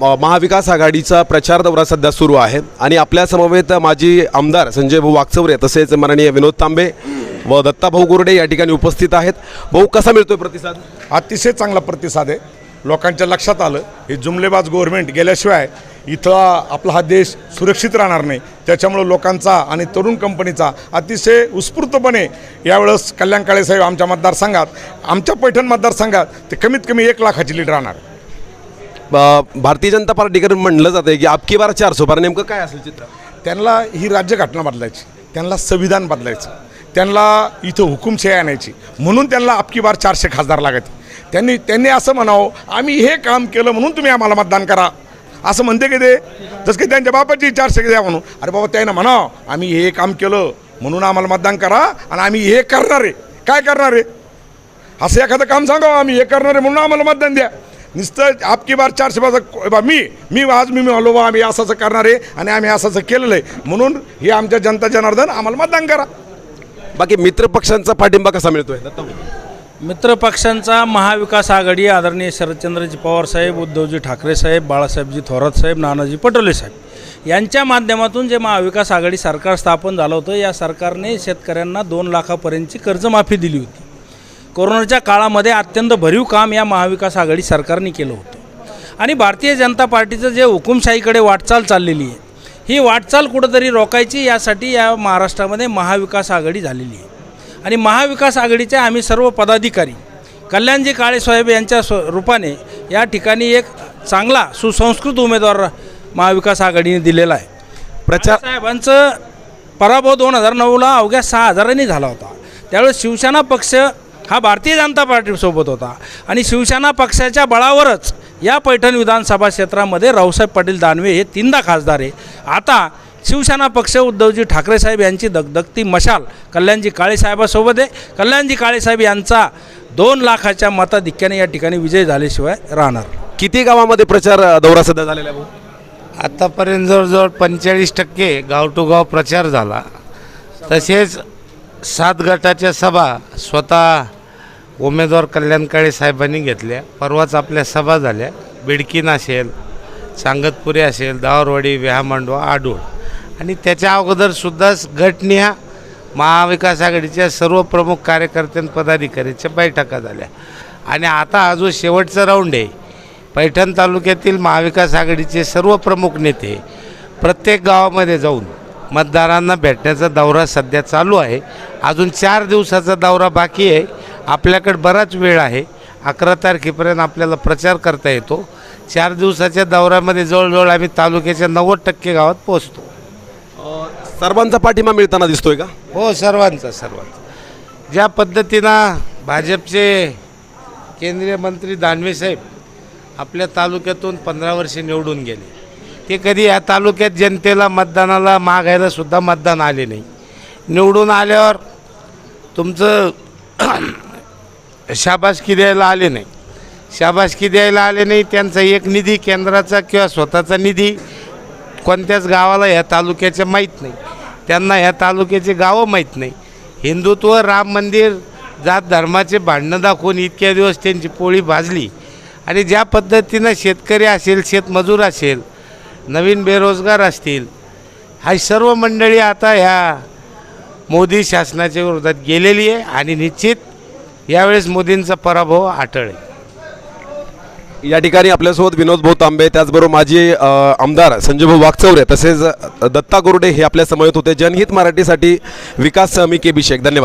महाविकास आघाडीचा प्रचार दौरा सध्या सुरू आहे. आणि आपल्या समवेत माजी आमदार संजय भाऊ वागचौरे तसेच माननीय विनोद तांबे व दत्ता भाऊ या ठिकाणी उपस्थित आहेत. भाऊ कसा मिळतोय प्रतिसाद? अतिशय चांगला प्रतिसाद आहे. लोकांच्या लक्षात आलं हे जुमलेबाज गव्हर्नमेंट गेल्याशिवाय इथं आपला हा देश सुरक्षित राहणार नाही. त्याच्यामुळं लोकांचा आणि तरुण कंपनीचा अतिशय उत्स्फूर्तपणे यावेळेस कल्याण काळेसाहेब आमच्या मतदारसंघात आमच्या पैठण मतदारसंघात ते कमीत कमी एक लाखाची लीड राहणार. भारतीय जनता पार्टीकडे म्हणलं जातं की आपकी बार चारसो बार नेमकं काय असेल चित्र? त्यांना ही राज्यघटना बदलायची त्यांना संविधान बदलायचं त्यांना इथं हुकुमशाही आणायची म्हणून त्यांना आपकी बार चारशे खासदार लागत त्यांनी त्यांनी असं म्हणावं आम्ही हे काम केलं म्हणून तुम्ही आम्हाला मतदान करा. असं म्हणते की ते? जसं की त्यांच्या बापाची चारशे द्या म्हणून. अरे बाबा त्यांना म्हणावं आम्ही हे काम केलं म्हणून आम्हाला मतदान करा आणि आम्ही हे करणार. आहे काय करणार? आहे असं एखादं काम सांगावं आम्ही हे करणार आहे म्हणून आम्हाला मतदान द्या. नुसतं आपकी बार चारशे पाच बा मी मी आज मी म्हणलो बा आम्ही असं करणार आहे आणि आम्ही असं असं केलेलं आहे. म्हणून हे आमच्या जनता जनार्दन आम्हाला मतदान करा. बाकी मित्र पक्षांचा पाठिंबा कसा मिळतोय? दत्ता भाऊ? मित्र पक्षांचा महाविकास आघाडी आदरणीय शरदचंद्रजी पवार साहेब उद्धवजी ठाकरे साहेब बाळासाहेबजी थोरात साहेब नानाजी पटोले साहेब यांच्या माध्यमातून जे महाविकास आघाडी सरकार स्थापन झालं होतं या सरकारने शेतकऱ्यांना दोन लाखापर्यंतची कर्जमाफी दिली होती. कोरोनाच्या काळामध्ये अत्यंत भरीव काम या महाविकास आघाडी सरकारने केलं होतं. आणि भारतीय जनता पार्टीचं जे हुकुमशाहीकडे वाटचाल चाललेली आहे ही वाटचाल कुठंतरी रोखायची यासाठी या महाराष्ट्रामध्ये महाविकास आघाडी झालेली आहे. आणि महाविकास आघाडीचे आम्ही सर्व पदाधिकारी कल्याणजी काळेसाहेब यांच्या स्व रूपाने या ठिकाणी एक चांगला सुसंस्कृत उमेदवार महाविकास आघाडीने दिलेला आहे. प्रचार साहेबांचं पराभव दोन हजार नऊला अवघ्या सहा हजारांनी झाला होता. त्यावेळेस शिवसेना पक्ष हा भारतीय जनता पार्टीसोबत होता. आणि शिवसेना पक्षाच्या बळावरच या पैठण विधानसभा क्षेत्रामध्ये रावसाहेब पाटील दानवे हे तीनदा खासदार आहे. आता शिवसेना पक्ष उद्धवजी ठाकरे साहेब यांची दगदगती मशाल. कल्याणजी काळेसाहेबासोबत आहे. कल्याणजी काळेसाहेब यांचा दोन लाखाच्या मताधिक्याने या ठिकाणी विजय झाल्याशिवाय राहणार. किती गावामध्ये प्रचार दौरा सध्या झालेला आहे भाऊ? आत्तापर्यंत जवळजवळ पंचेचाळीस टक्के गाव टू गाव प्रचार झाला. तसेच सात गटाच्या सभा स्वतः उमेदवार कल्याण काळे साहेबांनी घेतल्या. परवाच आपल्या सभा झाल्या. बिडकीन असेल सांगतपुरी असेल दावरवाडी विहामांडवा आडूळ आणि त्याच्या अगोदरसुद्धा गटनिहा महाविकास आघाडीच्या सर्व प्रमुख कार्यकर्ते पदाधिकाऱ्यांच्या बैठका झाल्या. आणि आता हा जो शेवटचा राऊंड आहे पैठण तालुक्यातील महाविकास आघाडीचे सर्व प्रमुख नेते प्रत्येक गावामध्ये जाऊन मतदारांना भेटण्याचा दौरा सध्या चालू आहे. अजून चार दिवसाचा दौरा बाकी आहे. आपल्याकडे बराच वेळ आहे. अकरा तारखेपर्यंत आपल्याला प्रचार करता येतो. चार दिवसाच्या दौऱ्यामध्ये जवळजवळ आम्ही तालुक्याच्या नव्वद टक्के गावात पोहोचतो. सर्वांचा पाठिंबा मिळताना दिसतोय का? हो सर्वांचा सर्वांचा. ज्या पद्धतीनं भाजपचे केंद्रीय मंत्री दानवे साहेब आपल्या तालुक्यातून पंधरा वर्षे निवडून गेले. ते कधी या तालुक्यात जनतेला मतदानाला मागायला सुद्धा मतदान आले नाही. निवडून आल्यावर तुमचं शाबासकी द्यायला आले नाही. शाबासकी द्यायला आले नाही त्यांचा एक निधी केंद्राचा किंवा स्वतःचा निधी कोणत्याच गावाला ह्या तालुक्याच्या माहीत नाही. त्यांना ह्या तालुक्याचे गावं माहीत नाही. हिंदुत्व राम मंदिर जात धर्माचे भांडणं दाखवून इतक्या दिवस त्यांची पोळी भाजली. आणि ज्या पद्धतीनं शेतकरी असेल शेतमजूर असेल नवीन बेरोजगार असतील हा सर्व मंडळी आता ह्या मोदी शासनाच्या विरोधात गेलेली आहे आणि निश्चित यावेळेस मोदींचा पराभव अटळ आहे या ठिकाणी आपल्यासोबत विनोद भाऊ तांबे त्याचबरोबर माजी आमदार संजयभाऊ वागचौरे तसेच दत्ता गुरुडे हे आपल्या समयेत होते. जनहित मराठीसाठी विकास समी के अभिषेक. धन्यवाद.